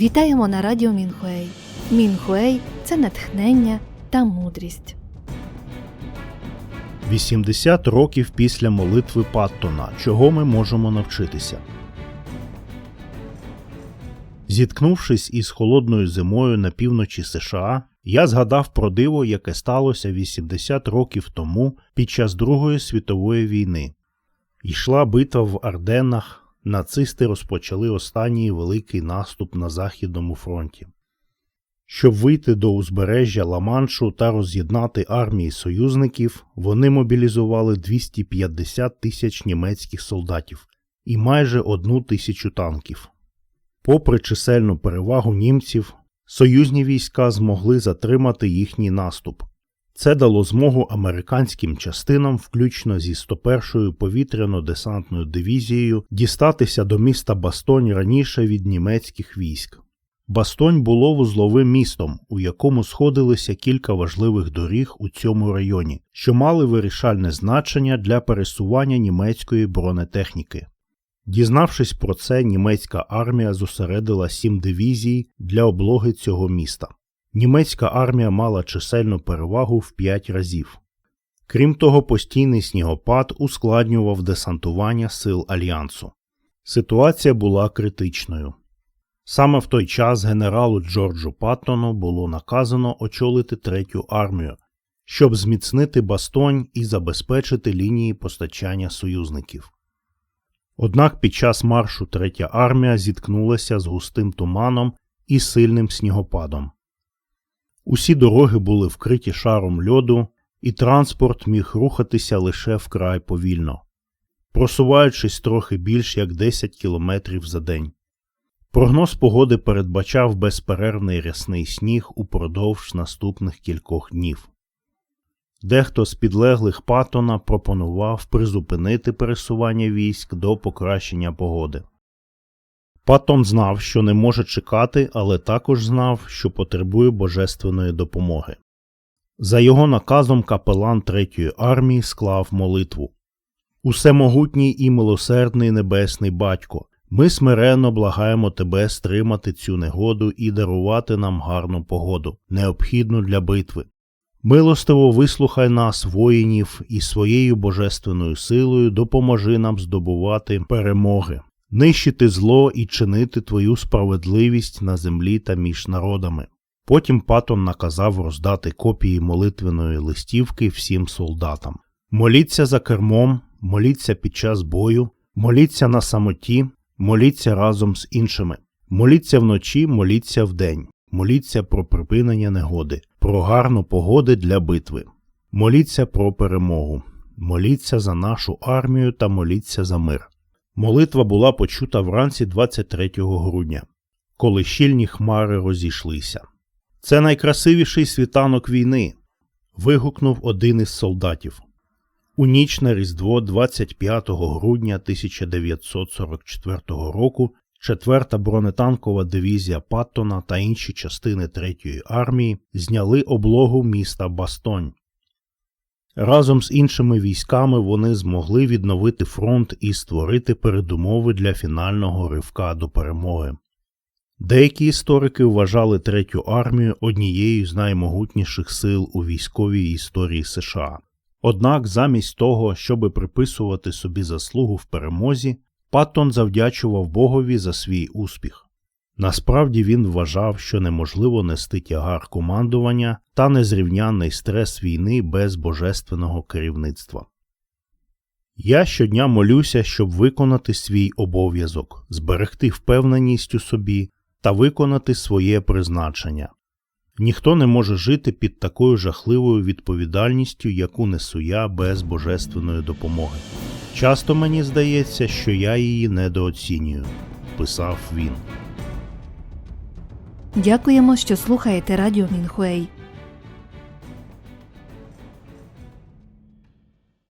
Вітаємо на радіо Мінхуей. Мінхуей це натхнення та мудрість. 80 років після молитви Паттона. Чого ми можемо навчитися? Зіткнувшись із холодною зимою на півночі США, я згадав про диво, яке сталося 80 років тому під час Другої світової війни. Йшла битва в Арденнах, нацисти розпочали останній великий наступ на Західному фронті. Щоб вийти до узбережжя Ла-Маншу та роз'єднати армії союзників, вони мобілізували 250 тисяч німецьких солдатів і майже одну тисячу танків. Попри чисельну перевагу німців, союзні війська змогли затримати їхній наступ. Це дало змогу американським частинам, включно зі 101-ю повітряно-десантною дивізією, дістатися до міста Бастонь раніше від німецьких військ. Бастонь було вузловим містом, у якому сходилися кілька важливих доріг у цьому районі, що мали вирішальне значення для пересування німецької бронетехніки. Дізнавшись про це, німецька армія зосередила сім дивізій для облоги цього міста. Німецька армія мала чисельну перевагу в 5 разів. Крім того, постійний снігопад ускладнював десантування сил альянсу. Ситуація була критичною. Саме в той час генералу Джорджу Паттону було наказано очолити третю армію, щоб зміцнити бастонь і забезпечити лінії постачання союзників. Однак під час маршу третя армія зіткнулася з густим туманом і сильним снігопадом. Усі дороги були вкриті шаром льоду, і транспорт міг рухатися лише вкрай повільно, просуваючись трохи більш як 10 кілометрів за день. Прогноз погоди передбачав безперервний рясний сніг упродовж наступних кількох днів. Дехто з підлеглих Паттона пропонував призупинити пересування військ до покращення погоди. Паттон знав, що не може чекати, але також знав, що потребує божественної допомоги. За його наказом капелан Третьої армії склав молитву Усемогутній і милосердний небесний батько, ми смиренно благаємо тебе стримати цю негоду і дарувати нам гарну погоду, необхідну для битви. Милостиво вислухай нас, воїнів, і своєю божественною силою допоможи нам здобувати перемоги, нищити зло і чинити твою справедливість на землі та між народами. Потім Патон наказав роздати копії молитвеної листівки всім солдатам. Моліться за кермом, моліться під час бою, моліться на самоті, моліться разом з іншими. Моліться вночі, моліться вдень. Моліться про припинення негоди, про гарну погоди для битви. Моліться про перемогу. Моліться за нашу армію та моліться за мир. Молитва була почута вранці 23 грудня, коли щільні хмари розійшлися. Це найкрасивіший світанок війни. вигукнув один із солдатів. У ніч на Різдво 25 грудня 1944 року 4-та бронетанкова дивізія Паттона та інші частини 3-ї армії зняли облогу міста Бастонь. Разом з іншими військами вони змогли відновити фронт і створити передумови для фінального ривка до перемоги. Деякі історики вважали Третю армію однією з наймогутніших сил у військовій історії США. Однак, замість того, щоби приписувати собі заслугу в перемозі, Паттон завдячував Богові за свій успіх. Насправді він вважав, що неможливо нести тягар командування та незрівнянний стрес війни без божественного керівництва. Я щодня молюся, щоб виконати свій обов'язок, зберегти впевненість у собі та виконати своє призначення. Ніхто не може жити під такою жахливою відповідальністю, яку несу я без божественної допомоги. Часто мені здається, що я її недооцінюю, писав він. Дякуємо, що слухаєте радіо Мінхуей.